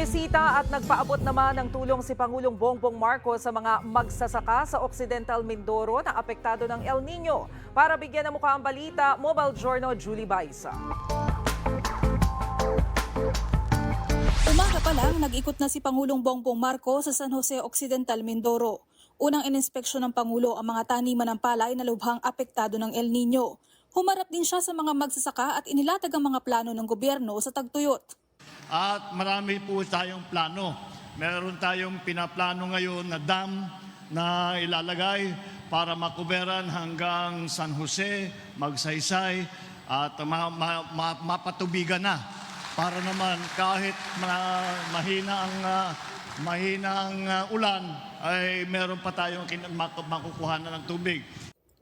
Bumisita at nagpaabot naman ng tulong si Pangulong Bongbong Marcos sa mga magsasaka sa Occidental Mindoro na apektado ng El Nino. Para bigyan ng mukha ang balita, Mobile Journal Julie Baisa. Umaga pa lang, nag-ikot na si Pangulong Bongbong Marcos sa San Jose Occidental, Mindoro. Unang ininspeksyon ng Pangulo ang mga taniman ng palay na lubhang apektado ng El Nino. Humarap din siya sa mga magsasaka at inilatag ang mga plano ng gobyerno sa tagtuyot. At marami po tayong plano. Meron tayong pinaplano ngayon na dam na ilalagay para makuberan hanggang San Jose, Magsaysay at ma- ma- ma- mapatubigan na. Para naman kahit ma- mahina ang ah, mahina ang ah, ulan ay meron pa tayong makukuha na ng tubig.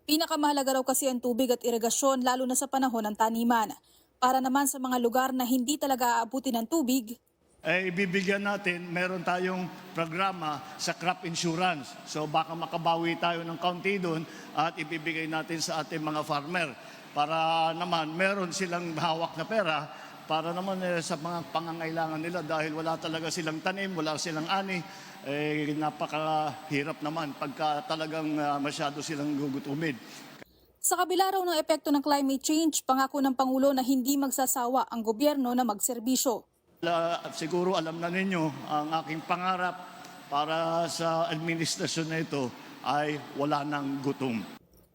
Pinakamahalaga raw kasi ang tubig at irigasyon lalo na sa panahon ng taniman. Para naman sa mga lugar na hindi talaga aabuti ng tubig, eh, ibibigyan natin, meron tayong programa sa crop insurance. So baka makabawi tayo ng kaunti doon at ibibigay natin sa ating mga farmer para naman meron silang hawak na pera para naman eh, sa mga pangangailangan nila dahil wala talaga silang tanim, wala silang ani, eh, napakahirap naman pagka talagang ah, masyado silang gugutumid. Sa kabila raw ng epekto ng climate change, pangako ng Pangulo na hindi magsasawa ang gobyerno na magserbisyo. Siguro alam na ninyo ang aking pangarap para sa administrasyon na ito ay wala ng gutom.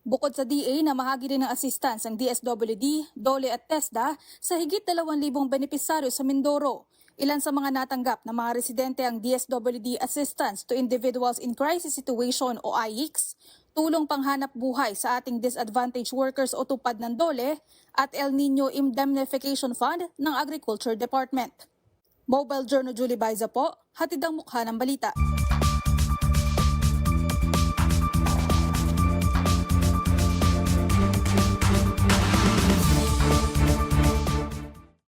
Bukod sa DA na mahagi rin ng assistance ang DSWD, DOLE at TESDA sa higit 2,000 benepisaryo sa Mindoro. Ilan sa mga natanggap na mga residente ang DSWD Assistance to Individuals in Crisis Situation o IEX, tulong panghanap buhay sa ating disadvantaged workers o tupad ng DOLE at El Nino Indemnification Fund ng Agriculture Department. Mobile Journal Julie Baiza po, hatid ang mukha ng balita.